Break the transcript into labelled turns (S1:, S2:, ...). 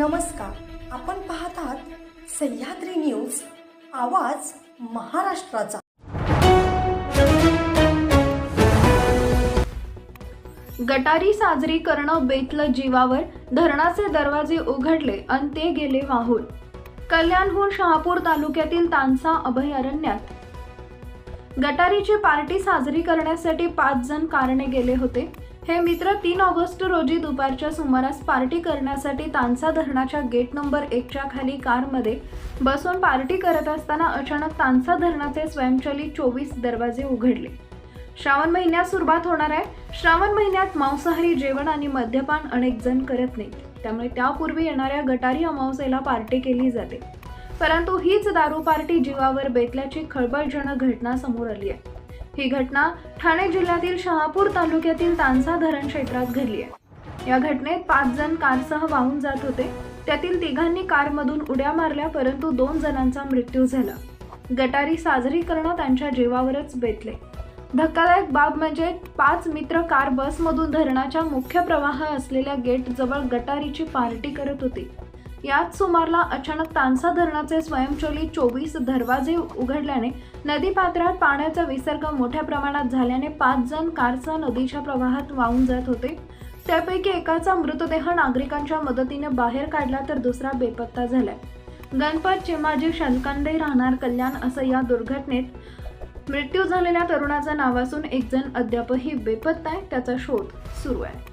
S1: नमस्कार. आपण पाहत आहात सह्याद्री न्यूज आवाज महाराष्ट्राचा.
S2: गटारी साजरी करणं बेतलं जीवावर धरणाचे दरवाजे उघडले आणि ते गेले वाहून. कल्याणहून शहापूर तालुक्यातील तानसा अभयारण्यात. गटारीची पार्टी साजरी करण्यासाठी पाच जण कारणे गेले होते. हे मित्र तीन ऑगस्ट रोजी दुपारच्या सुमारास पार्टी करण्यासाठी तानसा धरणाच्या गेट नंबर एकच्या खाली कारमध्ये बसून पार्टी करत असताना अचानक तानसा धरणाचे स्वयंचलित चोवीस दरवाजे उघडले. श्रावण महिन्यात सुरुवात होणार आहे. श्रावण महिन्यात मांसाहारी जेवण आणि मद्यपान अनेक जण करत नाहीत. त्यामुळे त्यापूर्वी येणाऱ्या गटारी अमावसेला पार्टी केली जाते. परंतु हीच दारू पार्टी जीवावर बेतल्याची खळबळजनक घटना समोर आली आहे. ही घटना ठाणे जिल्ह्यातील शहापूर तालुक्यातील तानसा धरण क्षेत्रात घडली आहे. या घटनेत पाच जण कारसह वाहून जात होते. त्यातील तिघांनी कारमधून उड्या मारल्या परंतु दोन जणांचा मृत्यू झाला. गटारी साजरी करणं त्यांच्या जीवावरच बेतले. धक्कादायक बाब म्हणजे पाच मित्र कार बसमधून धरणाच्या मुख्य प्रवाह असलेल्या गेट जवळ गटारीची पार्टी करत होती. याच सुमारला अचानक तानसा धरणाचे स्वयंचलित चोवीस दरवाजे उघडल्याने नदी पात्रात पाण्याचा विसर्ग मोठ्या प्रमाणात झाल्याने पाच जण कारचा नदीच्या प्रवाहात वाहून जात होते. त्यापैकी एकाचा मृतदेह नागरिकांच्या मदतीने बाहेर काढला तर दुसरा बेपत्ता झालाय. गणपत चिमाजी शलकंदे राहणार कल्याण असं या दुर्घटनेत मृत्यू झालेल्या तरुणाचं नाव असून एक जण अद्यापही बेपत्ता आहे त्याचा शोध सुरू आहे.